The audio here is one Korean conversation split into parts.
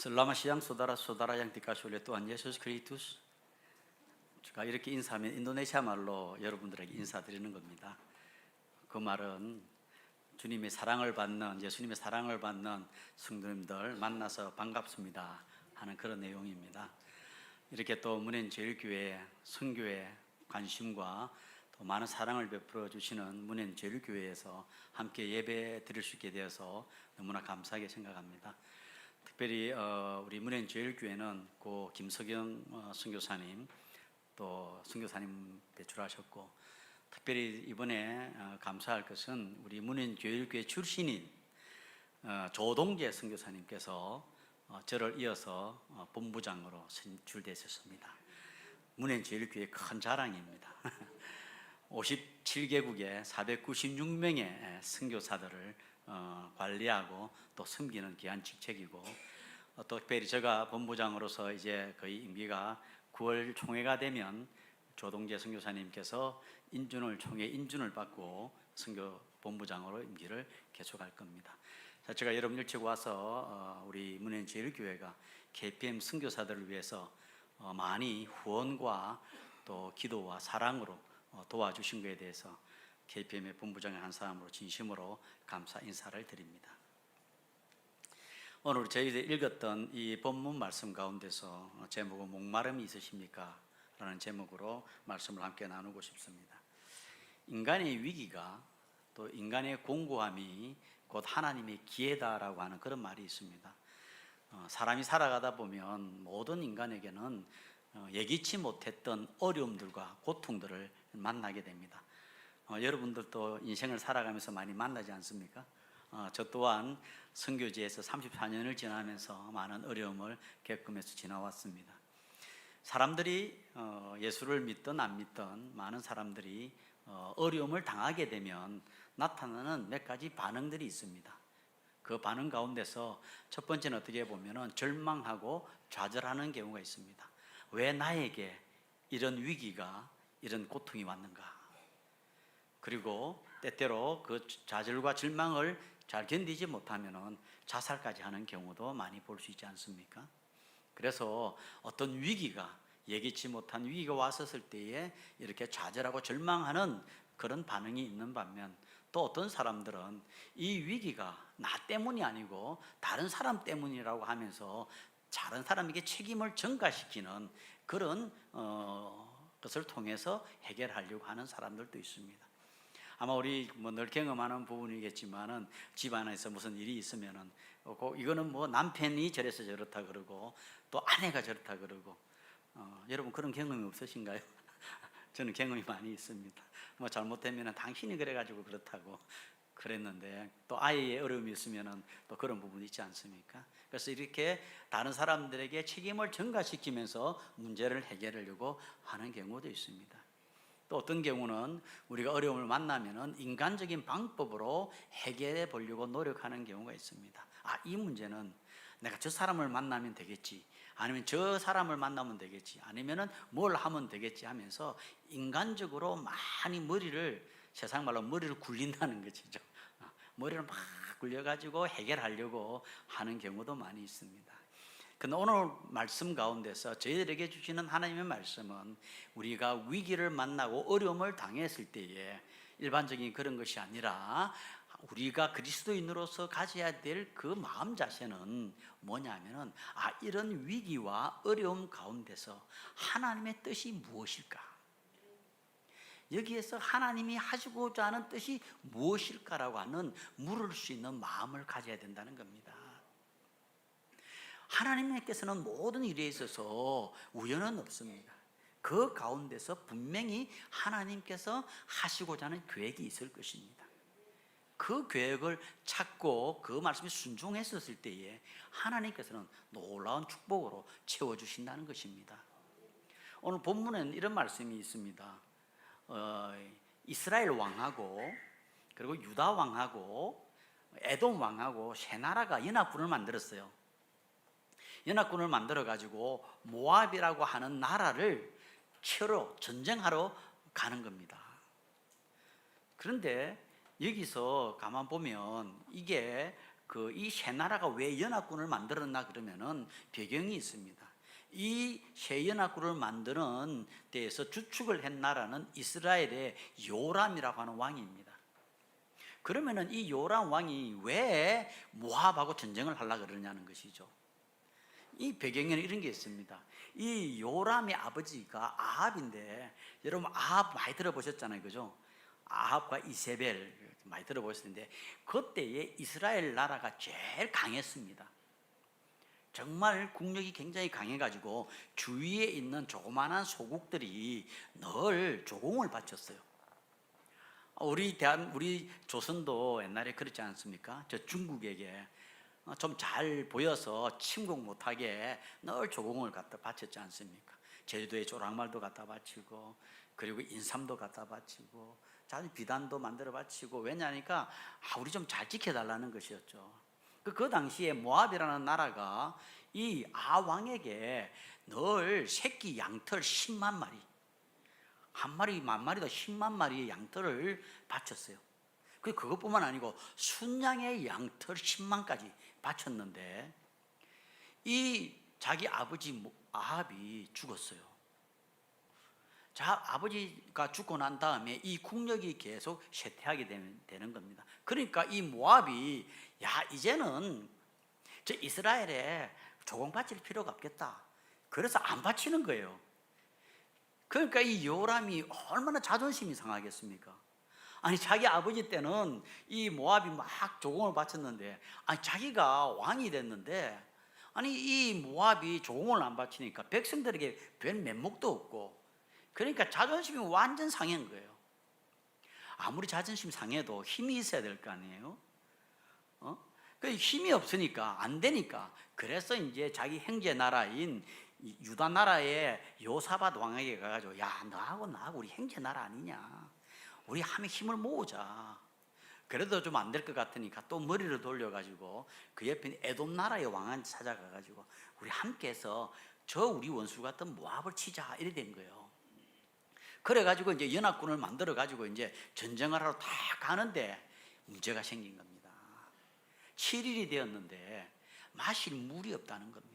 Siang saudara-saudara yang dikasih oleh Tuhan Yesus Kristus. 제가 이렇게 인사하면 인도네시아 말로 여러분들에게 인사드리는 겁니다. 그 말은 주님의 사랑을 받는 예수님의 사랑을 받는 성도님들 만나서 반갑습니다 하는 그런 내용입니다. 이렇게 또 문현 제일교회 선교에 관심과 또 많은 사랑을 베풀어 주시는 문현 제일교회에서 함께 예배 드릴 수 있게 되어서 너무나 감사하게 생각합니다. 특별히 어, 우리 문현 제일교회는 고 김석영 어, 선교사님 또 선교사님 배출하셨고 특별히 이번에 어, 감사할 것은 우리 문현 교일교회 출신인 어, 조동재 선교사님께서 어, 저를 이어서 어, 본부장으로 선출되셨습니다. 문현 제일교회 큰 자랑입니다. 57개국에 496명의 선교사들을 어, 관리하고 또 섬기는 귀한 직책이고 어, 또 특별히 제가 본부장으로서 이제 거의 임기가 9월 총회가 되면 조동재 선교사님께서 인준을 총회 인준을 받고 선교 본부장으로 임기를 계속할 겁니다. 자, 제가 여러분 일찍 와서 어, 우리 문현 제일교회가 KPM 선교사들을 위해서 어, 많이 후원과 또 기도와 사랑으로 어, 도와주신 것에 대해서 KPM의 본부장의 한 사람으로 진심으로 감사 인사를 드립니다. 오늘 저희들이 읽었던 이 본문 말씀 가운데서 제목은 목마름이 있으십니까? 라는 제목으로 말씀을 함께 나누고 싶습니다. 인간의 위기가 또 인간의 공고함이 곧 하나님의 기회다라고 하는 그런 말이 있습니다. 어, 사람이 살아가다 보면 모든 인간에게는 어, 예기치 못했던 어려움들과 고통들을 만나게 됩니다. 어, 여러분들도 인생을 살아가면서 많이 만나지 않습니까? 어, 저 또한 선교지에서 34년을 지나면서 많은 어려움을 겪으면서 지나왔습니다. 사람들이 어, 예수를 믿든 안 믿든 많은 사람들이 어, 어려움을 당하게 되면 나타나는 몇 가지 반응들이 있습니다. 그 반응 가운데서 첫 번째는 어떻게 보면은 절망하고 좌절하는 경우가 있습니다. 왜 나에게 이런 위기가 이런 고통이 왔는가? 그리고 때때로 그 좌절과 절망을 잘 견디지 못하면은 자살까지 하는 경우도 많이 볼 수 있지 않습니까? 그래서 어떤 위기가 예기치 못한 위기가 왔었을 때에 이렇게 좌절하고 절망하는 그런 반응이 있는 반면 또 어떤 사람들은 이 위기가 나 때문이 아니고 다른 사람 때문이라고 하면서 다른 사람에게 책임을 전가시키는 그런 어, 것을 통해서 해결하려고 하는 사람들도 있습니다. 아마 우리 뭐 늘 경험하는 부분이겠지만은 집 안에서 무슨 일이 있으면은 꼭 이거는 뭐 남편이 저래서 저렇다 그러고 또 아내가 저렇다 그러고 어, 여러분 그런 경험이 없으신가요? 저는 경험이 많이 있습니다. 뭐 잘못되면은 당신이 그래가지고 그렇다고 그랬는데 또 아이의 어려움이 있으면은 또 그런 부분이 있지 않습니까? 그래서 이렇게 다른 사람들에게 책임을 전가시키면서 문제를 해결하려고 하는 경우도 있습니다. 또 어떤 경우는 우리가 어려움을 만나면은 인간적인 방법으로 해결해 보려고 노력하는 경우가 있습니다. 아, 이 문제는 내가 저 사람을 만나면 되겠지. 아니면 저 사람을 만나면 되겠지. 아니면은 뭘 하면 되겠지 하면서 인간적으로 많이 머리를 세상 말로 머리를 굴린다는 것이죠. 아, 머리를 막 굴려가지고 해결하려고 하는 경우도 많이 있습니다. 근데 오늘 말씀 가운데서 저희들에게 주시는 하나님의 말씀은 우리가 위기를 만나고 어려움을 당했을 때에 일반적인 그런 것이 아니라 우리가 그리스도인으로서 가져야 될 그 마음 자세는 뭐냐면은 아 이런 위기와 어려움 가운데서 하나님의 뜻이 무엇일까? 여기에서 하나님이 하시고자 하는 뜻이 무엇일까라고 하는 물을 수 있는 마음을 가져야 된다는 겁니다. 하나님께서는 모든 일에 있어서 우연은 없습니다. 그 가운데서 분명히 하나님께서 하시고자 하는 계획이 있을 것입니다. 그 계획을 찾고 그 말씀에 순종했었을 때에 하나님께서는 놀라운 축복으로 채워주신다는 것입니다. 오늘 본문에는 이런 말씀이 있습니다. 어, 이스라엘 왕하고 그리고 유다 왕하고 에돔 왕하고 세 나라가 연합군을 만들었어요. 연합군을 만들어 가지고 모압이라고 하는 나라를 치러 전쟁하러 가는 겁니다. 그런데 여기서 가만 보면 이게 그 이 세 나라가 왜 연합군을 만들었나 그러면은 배경이 있습니다. 이 세 연합군을 만드는 데에서 주축을 한 나라는 이스라엘의 요람이라고 하는 왕입니다. 그러면은 이 요람 왕이 왜 모압하고 전쟁을 하려 그러냐는 것이죠. 이 배경에는 이런 게 있습니다. 이 요람의 아버지가 아합인데 여러분 아합 많이 들어보셨잖아요, 그죠? 아합과 이세벨 많이 들어보셨을 텐데 그때에 이스라엘 나라가 제일 강했습니다. 정말 국력이 굉장히 강해가지고 주위에 있는 조그마한 소국들이 늘 조공을 바쳤어요. 우리 대한 우리 조선도 옛날에 그렇지 않습니까? 저 중국에게 좀 잘 보여서 침공 못하게 늘 조공을 갖다 바쳤지 않습니까? 제주도에 조랑말도 갖다 바치고 그리고 인삼도 갖다 바치고 자주 비단도 만들어 바치고 왜냐니까 아, 우리 좀 잘 지켜달라는 것이었죠. 그, 그 당시에 모압이라는 나라가 이 아왕에게 늘 새끼 양털 10만 마리 한 마리 만 마리도 10만 마리의 양털을 바쳤어요. 그 그것뿐만 아니고 순양의 양털 10만까지 바쳤는데 이 자기 아버지 모- 아합이 죽었어요. 자 아버지가 죽고 난 다음에 이 국력이 계속 쇠퇴하게 되는 겁니다. 그러니까 이 모압이 야 이제는 저 이스라엘에 조공 바칠 필요가 없겠다. 그래서 안 바치는 거예요. 그러니까 이 요람이 얼마나 자존심이 상하겠습니까? 아니 자기 아버지 때는 이 모압이 막 조공을 바쳤는데 아니 자기가 왕이 됐는데 아니 이 모압이 조공을 안 바치니까 백성들에게 별 면목도 없고 그러니까 자존심이 완전 상한 거예요. 아무리 자존심 상해도 힘이 있어야 될 거 아니에요? 어? 그 힘이 없으니까 안 되니까 그래서 이제 자기 형제 나라인 이 유다 나라의 요사밭 왕에게 가가지고 야 너하고 나하고 우리 형제 나라 아니냐 우리 함에 힘을 모으자 그래도 좀 안 될 것 같으니까 또 머리를 돌려가지고 그 옆에 에돔 나라의 왕한테 찾아가가지고 우리 함께해서 저 우리 원수 같은 모압을 치자 이래 된 거예요. 그래가지고 이제 연합군을 만들어 가지고 이제 전쟁을 하러 다 가는데 문제가 생긴 겁니다. 7일이 되었는데 마실 물이 없다는 겁니다.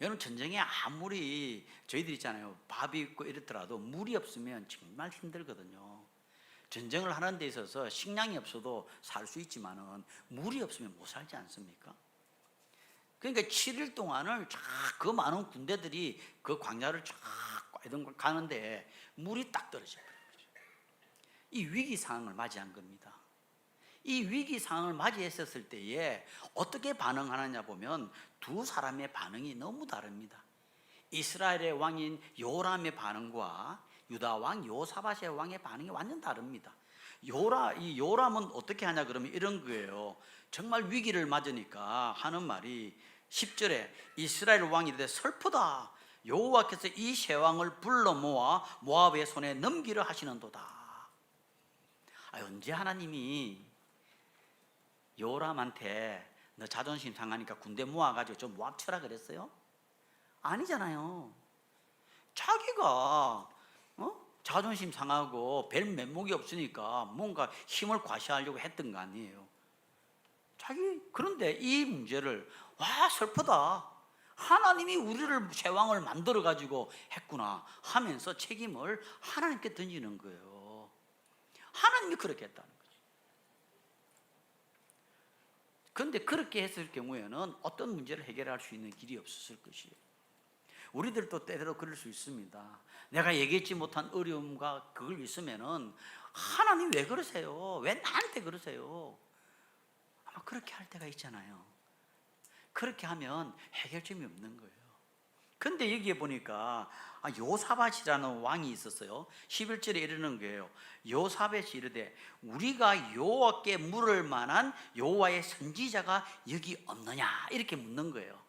여러분 전쟁에 아무리 저희들 있잖아요 밥이 있고 이렇더라도 물이 없으면 정말 힘들거든요. 전쟁을 하는 데 있어서 식량이 없어도 살 수 있지만은 물이 없으면 못 살지 않습니까? 그러니까 7일 동안을 쫙그 많은 군대들이 그 광야를 쫙 가는데 물이 딱 떨어져요. 이 위기 상황을 맞이한 겁니다. 이 위기 상황을 맞이했었을 때에 어떻게 반응하느냐 보면 두 사람의 반응이 너무 다릅니다. 이스라엘의 왕인 요람의 반응과 유다 왕 요사밭의 왕의 반응이 완전 다릅니다. 요라 이 요람은 어떻게 하냐 그러면 이런 거예요. 정말 위기를 맞으니까 하는 말이 10절에 이스라엘 왕이 이르되 슬프다. 여호와께서 이세 왕을 불러 모아 모압의 손에 넘기려 하시는도다. 아, 언제 하나님이 요람한테 너 자존심 상하니까 군대 모아가지고 좀 모압 쳐라 그랬어요? 아니잖아요. 자기가 어? 자존심 상하고 별 면목이 없으니까 뭔가 힘을 과시하려고 했던 거 아니에요. 자기 그런데 이 문제를 와 슬프다. 하나님이 우리를 새 왕을 만들어 가지고 했구나 하면서 책임을 하나님께 던지는 거예요. 하나님이 그렇게 했다는 거죠. 그런데 그렇게 했을 경우에는 어떤 문제를 해결할 수 있는 길이 없었을 것이에요. 우리들도 때때로 그럴 수 있습니다. 내가 얘기했지 못한 어려움과 그걸 있으면은 하나님 왜 그러세요? 왜 나한테 그러세요? 아마 그렇게 할 때가 있잖아요. 그렇게 하면 해결점이 없는 거예요. 근데 여기에 보니까 아, 요사밭이라는 왕이 있었어요. 11절에 이르는 거예요. 요사밭이 이르되 우리가 여호와께 물을 만한 여호와의 선지자가 여기 없느냐 이렇게 묻는 거예요.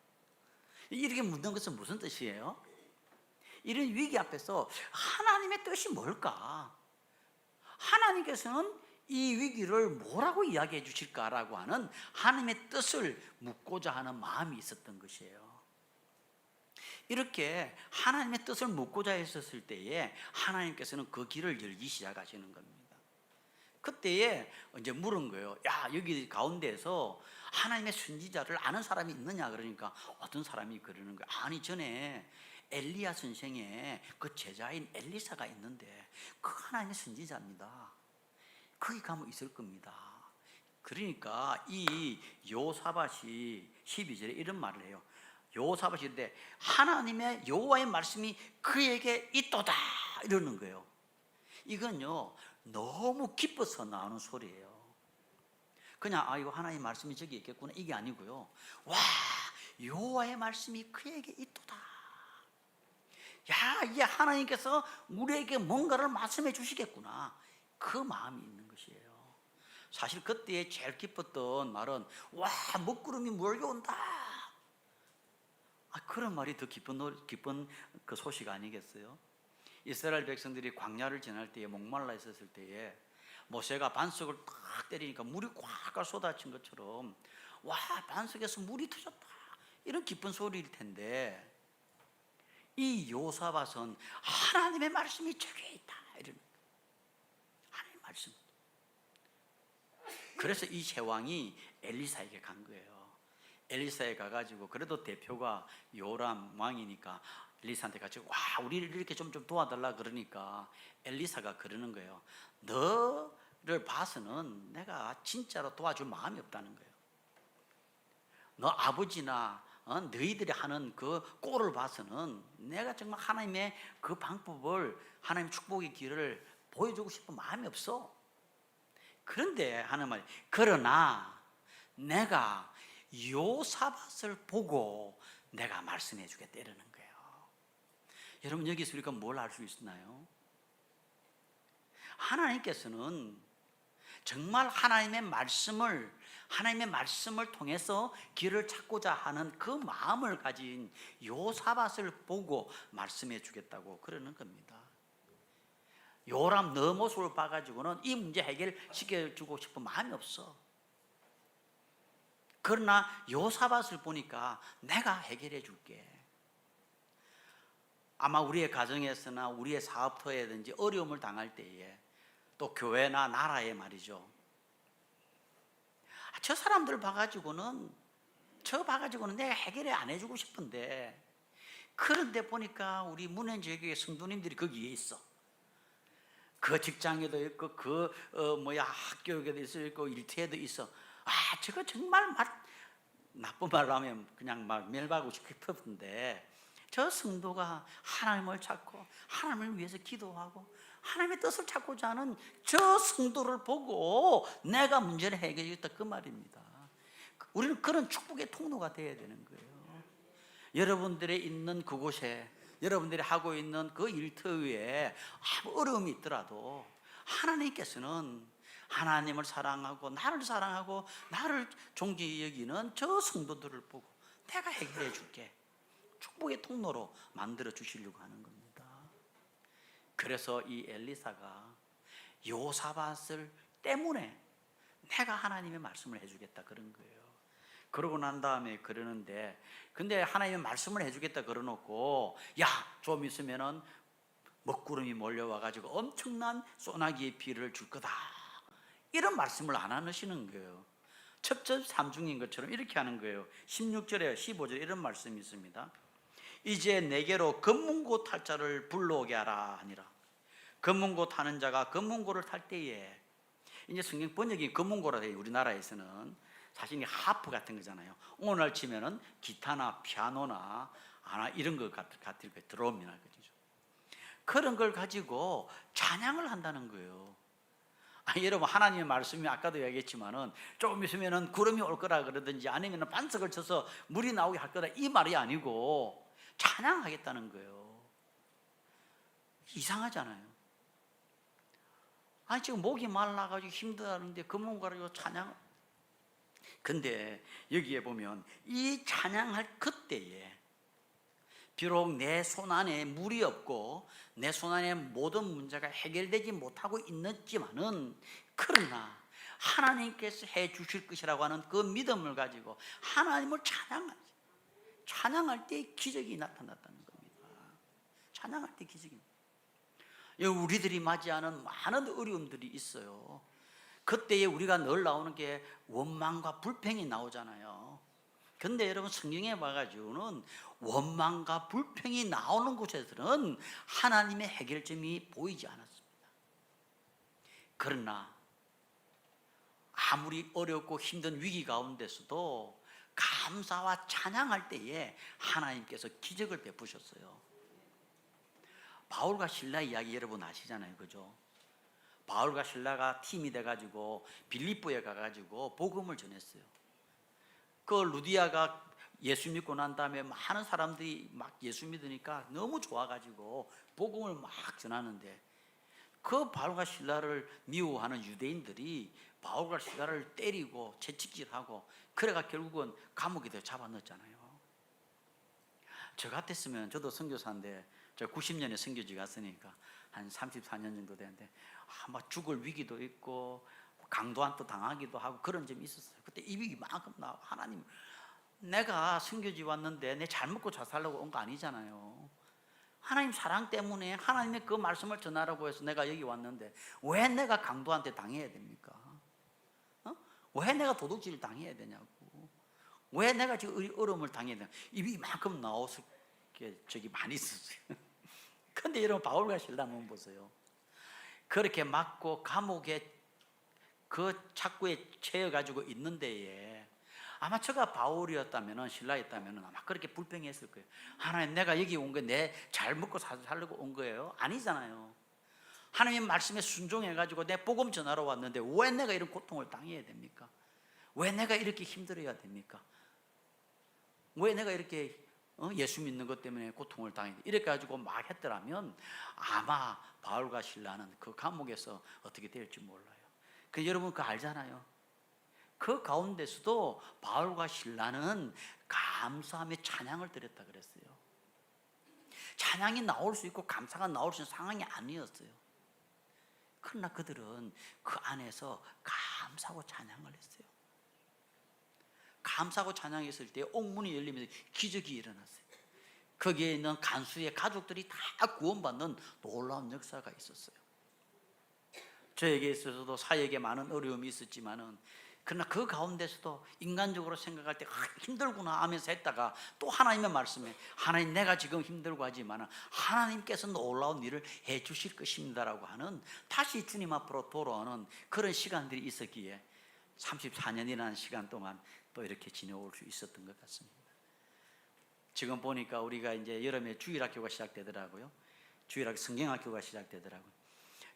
이렇게 묻는 것은 무슨 뜻이에요? 이런 위기 앞에서 하나님의 뜻이 뭘까? 하나님께서는 이 위기를 뭐라고 이야기해 주실까라고 하는 하나님의 뜻을 묻고자 하는 마음이 있었던 것이에요. 이렇게 하나님의 뜻을 묻고자 했었을 때에 하나님께서는 그 길을 열기 시작하시는 겁니다. 그때에 이제 물은 거예요. 야 여기 가운데에서 하나님의 선지자를 아는 사람이 있느냐 그러니까 어떤 사람이 그러는 거예요. 아니 전에 엘리야 선생의 그 제자인 엘리사가 있는데 그 하나님의 선지자입니다. 거기 가면 있을 겁니다. 그러니까 이 요사밭이 12절에 이런 말을 해요. 요사밭인데 하나님의 여호와의 말씀이 그에게 있도다 이러는 거예요. 이건요 너무 기뻐서 나오는 소리예요. 그냥 아 이거 하나님 말씀이 저기 있겠구나 이게 아니고요. 와 여호와의 말씀이 그에게 있도다. 야 이게 하나님께서 우리에게 뭔가를 말씀해 주시겠구나. 그 마음이 있는 것이에요. 사실 그때 제일 기뻤던 말은 와 먹구름이 몰려온다. 아, 그런 말이 더 기쁜 노- 기쁜 그 소식 아니겠어요? 이스라엘 백성들이 광야를 지날 때에 목말라 있었을 때에 모세가 반석을 탁 때리니까 물이 꽉 쏟아진 것처럼 와 반석에서 물이 터졌다 이런 기쁜 소리일 텐데 이 요사밭은 하나님의 말씀이 저기에 있다 이런 하나님의 말씀 그래서 이 제왕이 엘리사에게 간 거예요. 엘리사에 가가지고 그래도 대표가 요람 왕이니까 엘리사한테 가지고 와 우리를 이렇게 좀 좀 도와달라 그러니까 엘리사가 그러는 거예요. 너를 봐서는 내가 진짜로 도와줄 마음이 없다는 거예요. 너 아버지나 어, 너희들이 하는 그 꼴을 봐서는 내가 정말 하나님의 그 방법을 하나님 축복의 길을 보여주고 싶은 마음이 없어. 그런데 하는 말이 그러나 내가 요사밭을 보고 내가 말씀해 주겠다 이러는 거예요. 여러분 여기서 우리가 뭘 알 수 있나요? 하나님께서는 정말 하나님의 말씀을 하나님의 말씀을 통해서 길을 찾고자 하는 그 마음을 가진 요사밭을 보고 말씀해 주겠다고 그러는 겁니다. 요람 너 모습을 봐가지고는 이 문제 해결시켜주고 싶은 마음이 없어. 그러나 요사밭을 보니까 내가 해결해 줄게. 아마 우리의 가정에서나 우리의 사업터에든지 어려움을 당할 때에 또 교회나 나라에 말이죠. 아, 저 사람들 봐가지고는 저 봐가지고는 내가 해결을 안 해주고 싶은데 그런데 보니까 우리 문현지역의 성도님들이 거기에 있어. 그 직장에도 있고 그 어, 뭐야 학교에도 있고 일터에도 있어. 아 저거 정말 말 나쁜 말로 하면 그냥 막 멸하고 싶었는데 저 성도가 하나님을 찾고 하나님을 위해서 기도하고 하나님의 뜻을 찾고자 하는 저 성도를 보고 내가 문제를 해결했다 그 말입니다. 우리는 그런 축복의 통로가 되어야 되는 거예요. 여러분들의 있는 그곳에 여러분들이 하고 있는 그 일터에 아무 어려움이 있더라도 하나님께서는 하나님을 사랑하고 나를 사랑하고 나를 존귀히 여기는 저 성도들을 보고 내가 해결해 줄게. 축복의 통로로 만들어 주시려고 하는 겁니다. 그래서 이 엘리사가 요사밭을 때문에 내가 하나님의 말씀을 해주겠다 그런 거예요. 그러고 난 다음에 그러는데 근데 하나님의 말씀을 해주겠다 그러놓고 야 좀 있으면은 먹구름이 몰려와 가지고 엄청난 소나기의 비를 줄 거다 이런 말씀을 안 하시는 거예요. 첩첩 삼중인 것처럼 이렇게 하는 거예요. 16절에 15절에 이런 말씀이 있습니다. 이제 내게로 금문고 탈 자를 불러오게 하라 하니라. 금문고 타는 자가 금문고를 탈 때에 이제 성경 번역이 금문고라 해요. 우리나라에서는 사실 이 하프 같은 거잖아요. 오늘 치면은 기타나 피아노나 하나 이런 것 같- 같을 거예요. 드럼이나 그죠. 그런 걸 가지고 찬양을 한다는 거예요. 아니, 여러분 하나님의 말씀이 아까도 얘기했지만은 조금 있으면은 구름이 올 거라 그러든지 아니면은 반석을 쳐서 물이 나오게 할 거다 이 말이 아니고 찬양하겠다는 거예요. 이상하잖아요. 아니 지금 목이 말라가지고 힘들다는데 금문 가지고 찬양. 근데 여기에 보면 이 찬양할 그때에 비록 내 손 안에 물이 없고 내 손 안에 모든 문제가 해결되지 못하고 있는지만은 그러나 하나님께서 해 주실 것이라고 하는 그 믿음을 가지고 하나님을 찬양하지. 찬양할 때 기적이 나타났다는 겁니다. 찬양할 때 기적이. 여기 우리들이 맞이하는 많은 어려움들이 있어요. 그때에 우리가 늘 나오는 게 원망과 불평이 나오잖아요. 근데 여러분 성경에 봐가지고는 원망과 불평이 나오는 곳에서는 하나님의 해결점이 보이지 않았습니다. 그러나 아무리 어렵고 힘든 위기 가운데서도 감사와 찬양할 때에 하나님께서 기적을 베푸셨어요. 바울과 신라 이야기 여러분 아시잖아요, 그죠? 바울과 신라가 팀이 돼가지고 빌립보에 가가지고 복음을 전했어요. 그 루디아가 예수 믿고 난 다음에 많은 사람들이 막 예수 믿으니까 너무 좋아가지고 복음을 막 전하는데 그 바울과 신라를 미워하는 유대인들이 바울과 신라를 때리고 채찍질하고 그래가 결국은 감옥에 더 잡아넣었잖아요. 저 같았으면 저도 선교사인데 저 90년에 선교지 갔으니까 한 34년 정도 되는데 아마 죽을 위기도 있고 강도한테 당하기도 하고 그런 점이 있었어요. 그때 입이 이만큼 나 하나님 내가 선교지 왔는데 내 잘 먹고 잘 살려고 온 거 아니잖아요. 하나님 사랑 때문에 하나님의 그 말씀을 전하라고 해서 내가 여기 왔는데 왜 내가 강도한테 당해야 됩니까? 어? 왜 내가 도둑질 당해야 되냐고? 왜 내가 지금 이 어려움을 당해야 되냐? 입이 이만큼 나왔을 게 저기 많이 있었어요. 근데 여러분 바울과 신라 한번 보세요. 그렇게 맞고 감옥에 그 착구에 채여 가지고 있는 데에 아마 저가 바울이었다면은 신라였다면은 아마 그렇게 불평했을 거예요. 하나님 내가 여기 온게내잘 먹고 사- 살려고 온 거예요? 아니잖아요. 하나님 말씀에 순종해 가지고 내 복음 전하러 왔는데 왜 내가 이런 고통을 당해야 됩니까? 왜 내가 이렇게 힘들어야 됩니까? 왜 내가 이렇게 어? 예수 믿는 것 때문에 고통을 돼? 이렇게 가지고 막 했더라면 아마 바울과 신라는 그 감옥에서 어떻게 될지 몰라요. 그 여러분 그거 알잖아요. 그 가운데서도 바울과 신라는 감사하며 찬양을 드렸다 그랬어요. 찬양이 나올 수 있고 감사가 나올 수 있는 상황이 아니었어요. 그러나 그들은 그 안에서 감사하고 찬양을 했어요. 감사하고 찬양했을 때 옥문이 열리면서 기적이 일어났어요. 거기에 있는 간수의 가족들이 다 구원받는 놀라운 역사가 있었어요. 저에게 있어서도 사역에 많은 어려움이 있었지만은 그러나 그 가운데서도 인간적으로 생각할 때 아, 힘들구나 하면서 했다가 또 하나님의 말씀에 하나님 내가 지금 힘들고 하지만 하나님께서 놀라운 일을 해 주실 것입니다라고 하는 다시 주님 앞으로 돌아오는 그런 시간들이 있었기에 34년이라는 시간 동안 또 이렇게 지내올 수 있었던 것 같습니다. 지금 보니까 우리가 이제 여름에 주일학교가 시작되더라고요. 주일학교 성경학교가 시작되더라고요.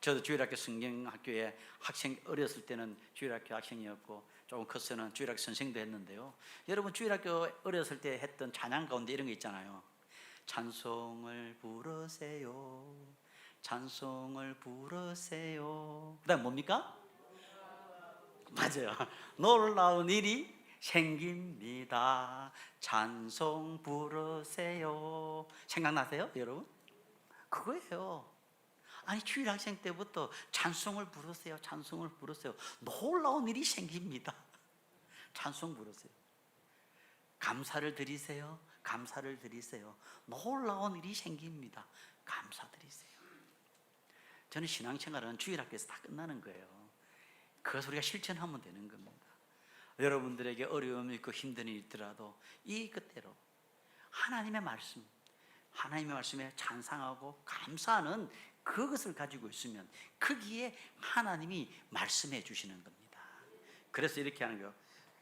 저도 주일학교 성경학교에 학생 어렸을 때는 주일학교 학생이었고 조금 컸서는 주일학교 선생도 했는데요. 여러분 주일학교 어렸을 때 했던 찬양 가운데 이런 거 있잖아요. 찬송을 부르세요. 찬송을 부르세요. 그다음 뭡니까? 맞아요. 놀라운 일이 생깁니다. 찬송 부르세요. 생각나세요, 여러분? 그거예요. 아니 주일 학생 때부터 찬송을 부르세요. 찬송을 부르세요. 놀라운 일이 생깁니다. 찬송 부르세요. 감사를 드리세요. 감사를 드리세요. 놀라운 일이 생깁니다. 감사드리세요. 저는 신앙생활은 주일학교에서 다 끝나는 거예요. 그것을 우리가 실천하면 되는 겁니다. 여러분들에게 어려움이 있고 힘든 일이 있더라도 이 그대로 하나님의 말씀, 하나님의 말씀에 찬상하고 감사하는 그것을 가지고 있으면 거기에 하나님이 말씀해 주시는 겁니다. 그래서 이렇게 하는 거예요.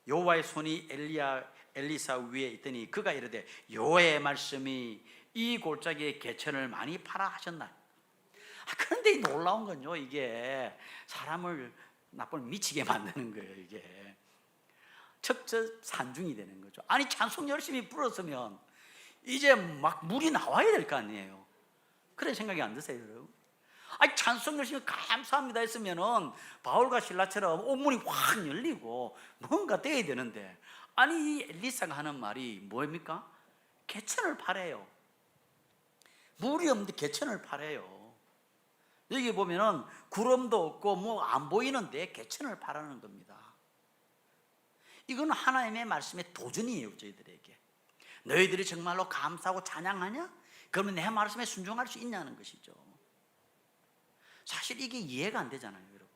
여호와의 손이 엘리야 엘리사 위에 있더니 그가 이르되 여호와의 말씀이 이 골짜기에 개천을 많이 팔아 하셨나. 아, 그런데 이 놀라운 건요 이게 사람을 나쁜 미치게 만드는 거예요 이게 척척 산중이 되는 거죠. 아니 찬송 열심히 불었으면 이제 막 물이 나와야 될 거 아니에요. 그런 생각이 안 드세요, 여러분? 아니 찬송 열심히 감사합니다 했으면은 바울과 신라처럼 온문이 확 열리고 뭔가 돼야 되는데 아니 이 엘리사가 하는 말이 뭐입니까? 개천을 파래요. 물이 없는데 개천을 파래요. 여기 보면은 구름도 없고 뭐 안 보이는데 개천을 파라는 겁니다. 이건 하나님의 말씀의 도전이에요, 저희들에게. 너희들이 정말로 감사하고 찬양하냐? 그러면 내 말씀에 순종할 수 있냐는 것이죠. 사실 이게 이해가 안 되잖아요, 여러분.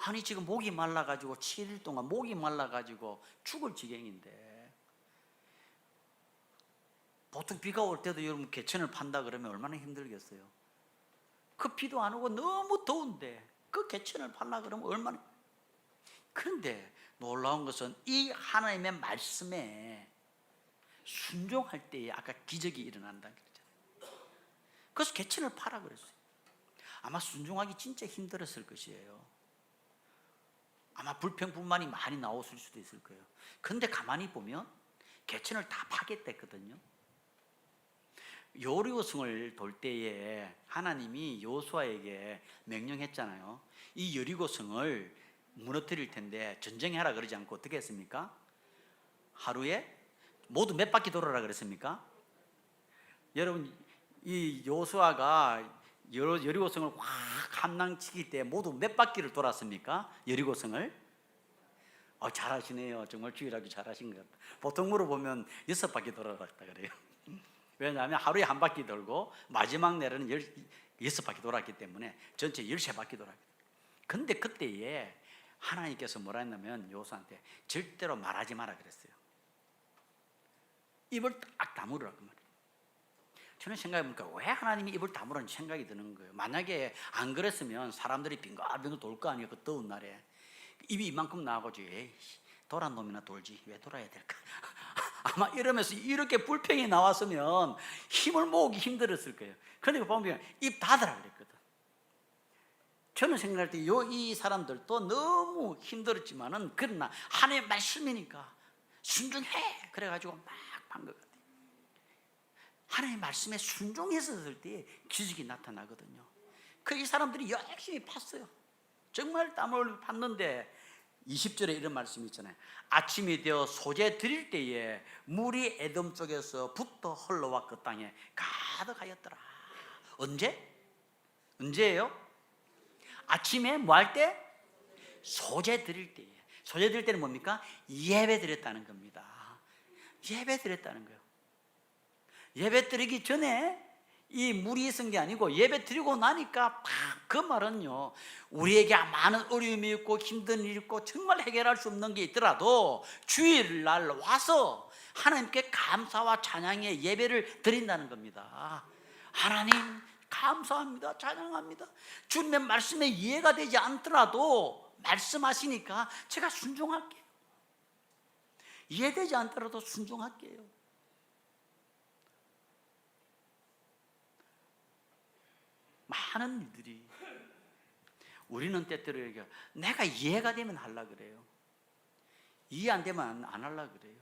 아니 지금 목이 말라가지고 7일 동안 목이 말라가지고 죽을 지경인데 보통 비가 올 때도 여러분 개천을 판다 그러면 얼마나 힘들겠어요. 그 비도 안 오고 너무 더운데 그 개천을 팔라 그러면 얼마나 그런데 놀라운 것은 이 하나님의 말씀에 순종할 때에 아까 기적이 일어난다 그랬잖아요. 그래서 개천을 팔아 그랬어요. 아마 순종하기 진짜 힘들었을 것이에요. 아마 불평불만이 많이 나왔을 수도 있을 거예요. 근데 가만히 보면 개천을 다 파겠댔거든요. 여리고성을 돌 때에 하나님이 요수아에게 명령했잖아요. 이 여리고성을 무너뜨릴 텐데 전쟁하라 그러지 않고 어떻게 했습니까? 하루에 모두 몇 바퀴 돌아라 그랬습니까? 여러분 이 요수아가 여리고성을 확 함랑치기 때 모두 몇 바퀴를 돌았습니까? 여리고성을 어, 잘하시네요. 정말 주일하기 잘하신 것 같다. 보통 물어보면 여섯 바퀴 돌아갔다 그래요. 왜냐하면 하루에 한 바퀴 돌고 마지막 날에는 열, 여섯 바퀴 돌았기 때문에 전체 열세 바퀴 돌았기 근데 그때에 하나님께서 뭐라 했냐면 요수한테 절대로 말하지 마라 그랬어요. 입을 딱 다물으라 그 말이에요. 저는 생각해보니까 왜 하나님이 입을 다물었는지 생각이 드는 거예요. 만약에 안 그랬으면 사람들이 빙글빙글 돌 거 아니에요. 그 더운 날에. 입이 이만큼 에이씨 돌한 놈이나 돌지 왜 돌아야 될까? 아마 이러면서 이렇게 불평이 나왔으면 힘을 모으기 힘들었을 거예요. 그런데 보면 입 닫으라 그랬거든. 저는 생각할 때 이 사람들도 너무 힘들었지만은 그러나 하나님의 말씀이니까 순종해 그래가지고 막 판것 같아요. 하나님의 말씀에 순종했었을 때 기적이 나타나거든요. 그 이 사람들이 열심히 팠어요. 정말 땀을 팠는데 20절에 이런 말씀이 있잖아요. 아침이 되어 소재 드릴 때에 물이 에돔 쪽에서 붙어 흘러와 그 땅에 가득하였더라. 언제? 언제예요? 아침에 뭐 할 때? 소재 드릴 때에. 소재 드릴 때는 뭡니까? 예배 드렸다는 겁니다. 예배 드렸다는 거예요. 예배 드리기 전에 이 물이 있은 게 아니고 예배 드리고 나니까 팍그 말은요 우리에게 많은 어려움이 있고 힘든 일이 있고 정말 해결할 수 없는 게 있더라도 주일날 와서 하나님께 감사와 찬양의 예배를 드린다는 겁니다. 하나님 감사합니다. 찬양합니다. 주님의 말씀에 이해가 되지 않더라도 말씀하시니까 제가 순종할게요 이해되지 않더라도 순종할게요 많은 일들이 우리는 때때로 얘기해 내가 이해가 되면 할라 그래요. 이해 안 되면 안 할라 그래요.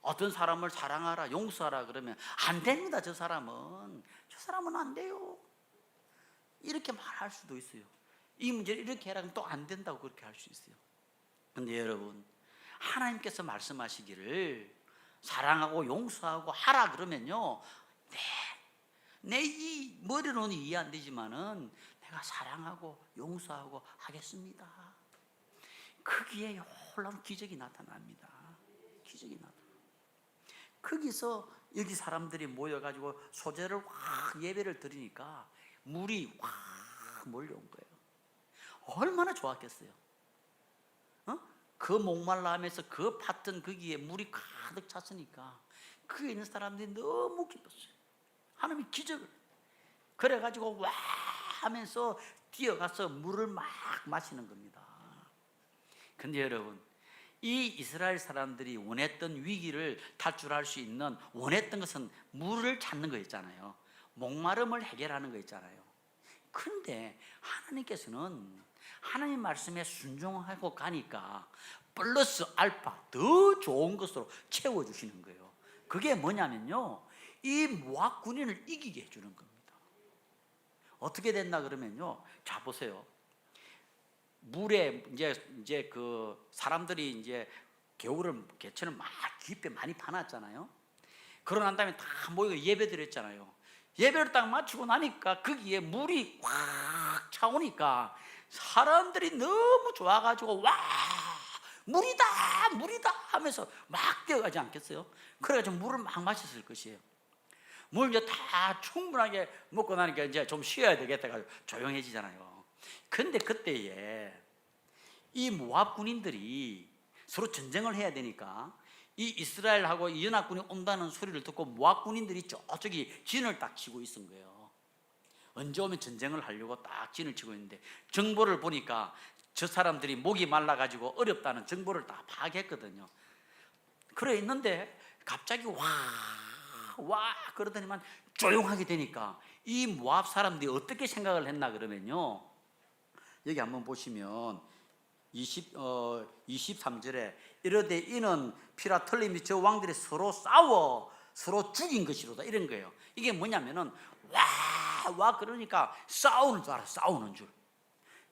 어떤 사람을 사랑하라, 용서하라 그러면 안 됩니다. 저 사람은 저 사람은 안 돼요. 이렇게 말할 수도 있어요. 이 문제를 이렇게 해라 또안 된다고 그렇게 할 수 있어요. 근데 여러분 하나님께서 말씀하시기를 사랑하고 용서하고 하라 그러면요. 네. 내이 머리로는 이해 안 되지만은 내가 사랑하고 용서하고 하겠습니다. 거기에 놀라운 기적이 나타납니다. 기적이 나타. 거기서 여기 사람들이 모여가지고 소재를 확 예배를 드리니까 물이 확 몰려온 거예요. 얼마나 좋았겠어요. 어? 그 목말라 하면서 그 팠던 거기에 물이 가득 찼으니까 그 있는 사람들이 너무 기뻤어요. 하나님이 기적을 그래가지고 와 하면서 뛰어가서 물을 막 마시는 겁니다. 근데 여러분 이 이스라엘 사람들이 원했던 위기를 탈출할 수 있는 원했던 것은 물을 찾는 거였잖아요. 목마름을 해결하는 거였잖아요. 근데 하나님께서는 하나님 말씀에 순종하고 가니까 플러스 알파 더 좋은 것으로 채워 주시는 거예요. 그게 뭐냐면요. 이 모압 군인을 이기게 해 주는 겁니다. 어떻게 됐나 그러면요. 자 보세요. 물에 이제 이제 그 사람들이 이제 겨울을 개천을 막 깊게 많이 파놨잖아요. 그러고 난 다음에 다 모여 예배 드렸잖아요. 예배를 딱 마치고 나니까 거기에 물이 확 차오니까 사람들이 너무 좋아가지고 와 물이다 물이다 하면서 막 뛰어가지 않겠어요? 그래가지고 물을 막 마셨을 것이에요. 물 이제 다 충분하게 먹고 나니까 이제 좀 쉬어야 되겠다 가지고 조용해지잖아요. 근데 그때에 이 모압 군인들이 서로 전쟁을 해야 되니까 이 이스라엘하고 이 연합군이 온다는 소리를 듣고 모압 군인들이 저쪽이 진을 딱 치고 있은 거예요. 언제 오면 전쟁을 하려고 딱 진을 치고 있는데 정보를 보니까 저 사람들이 목이 말라 가지고 어렵다는 정보를 다 파악했거든요. 그래 있는데 갑자기 와 와 그러더니만 조용하게 되니까 이 모압 사람들이 어떻게 생각을 했나 그러면요. 여기 한번 보시면 20, 어, 23절에 이르되 이는 피라 털림이 저 왕들이 서로 싸워 서로 죽인 것이로다 이런 거예요. 이게 뭐냐면은 와, 와 그러니까 싸우는 줄 알아 싸우는 줄.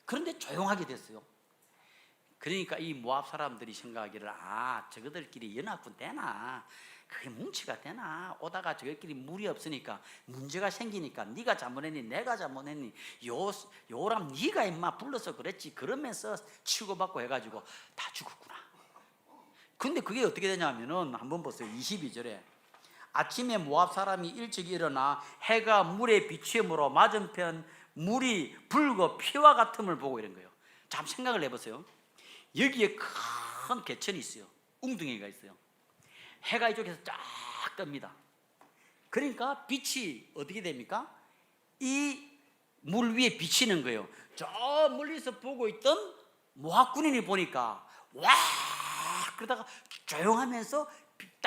그런데 조용하게 됐어요. 그러니까 이 모압 사람들이 생각하기를 아 저거들끼리 연합군 되나 그게 뭉치가 되나 오다가 저들끼리 물이 없으니까 문제가 생기니까 네가 잘못했니 내가 잘못했니 요 요람 네가 임마 불러서 그랬지 그러면서 치고받고 해가지고 다 죽었구나. 근데 그게 어떻게 되냐면은 한번 보세요 22절에 아침에 모압 사람이 일찍 일어나 해가 물에 비치므로 맞은편 물이 붉어 피와 같음을 보고 이런 거예요. 잠 생각을 해보세요. 여기에 큰 개천이 있어요. 웅둥이가 있어요. 해가 이쪽에서 쫙 뜹니다. 그러니까 빛이 어떻게 됩니까? 이 물 위에 비치는 거예요. 저 멀리서 보고 있던 모학 군인이 보니까 와 그러다가 조용하면서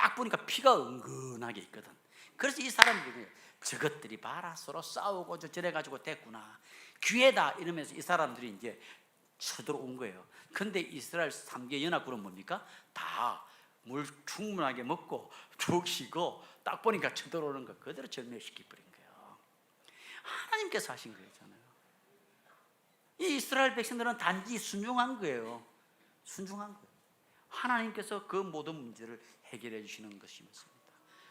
딱 보니까 피가 은근하게 있거든. 그래서 이 사람들이 저것들이 봐라 서로 싸우고 저 저래 가지고 됐구나 기회다 이러면서 이 사람들이 이제 쳐들어온 거예요. 근데 이스라엘 3개 연합군은 뭡니까? 다 물 충분하게 먹고 죽 쉬고 딱 보니까 쳐들어오는 거 그대로 절멸시켜 버린 거예요. 하나님께서 하신 거잖아요. 이 이스라엘 백성들은 단지 순종한 거예요. 순종한 거예요. 하나님께서 그 모든 문제를 해결해 주시는 것입니다.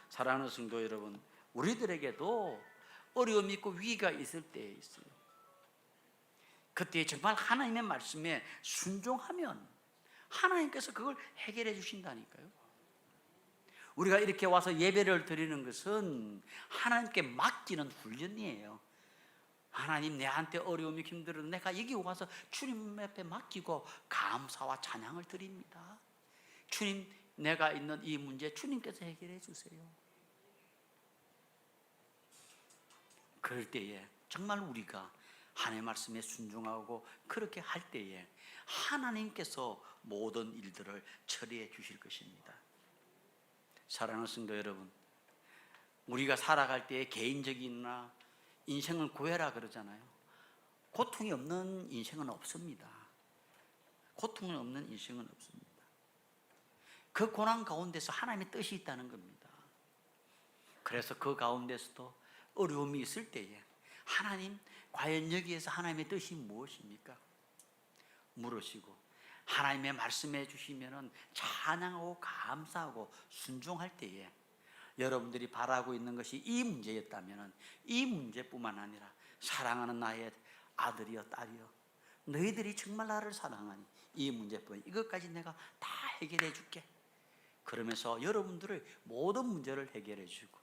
사랑하는 성도 여러분, 우리들에게도 어려움이 있고 위기가 있을 때에 있어요. 그때 정말 하나님의 말씀에 순종하면 하나님께서 그걸 해결해 주신다니까요. 우리가 이렇게 와서 예배를 드리는 것은 하나님께 맡기는 훈련이에요. 하나님 내한테 어려움이 힘들어도 내가 여기 와서 주님 앞에 맡기고 감사와 찬양을 드립니다. 주님 내가 있는 이 문제 주님께서 해결해 주세요. 그럴 때에 정말 우리가 하나님의 말씀에 순종하고 그렇게 할 때에 하나님께서 모든 일들을 처리해 주실 것입니다. 사랑하는 성도 여러분, 우리가 살아갈 때 개인적이나 인생을 구해라 그러잖아요. 고통이 없는 인생은 없습니다. 고통이 없는 인생은 없습니다. 그 고난 가운데서 하나님의 뜻이 있다는 겁니다. 그래서 그 가운데서도 어려움이 있을 때에 하나님 과연 여기에서 하나님의 뜻이 무엇입니까? 물으시고 하나님의 말씀해 주시면은 찬양하고 감사하고 순종할 때에 여러분들이 바라고 있는 것이 이 문제였다면은 이 문제뿐만 아니라 사랑하는 나의 아들이여 딸이여 너희들이 정말 나를 사랑하니 이 문제뿐 이것까지 내가 다 해결해 줄게. 그러면서 여러분들의 모든 문제를 해결해 주고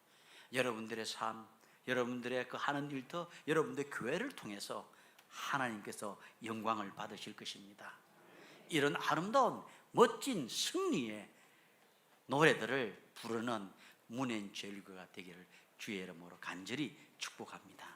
여러분들의 삶, 여러분들의 그 하는 일도 여러분들의 교회를 통해서 하나님께서 영광을 받으실 것입니다. 이런 아름다운 멋진 승리의 노래들을 부르는 문앤 제일교가 되기를 주의 이름으로 간절히 축복합니다.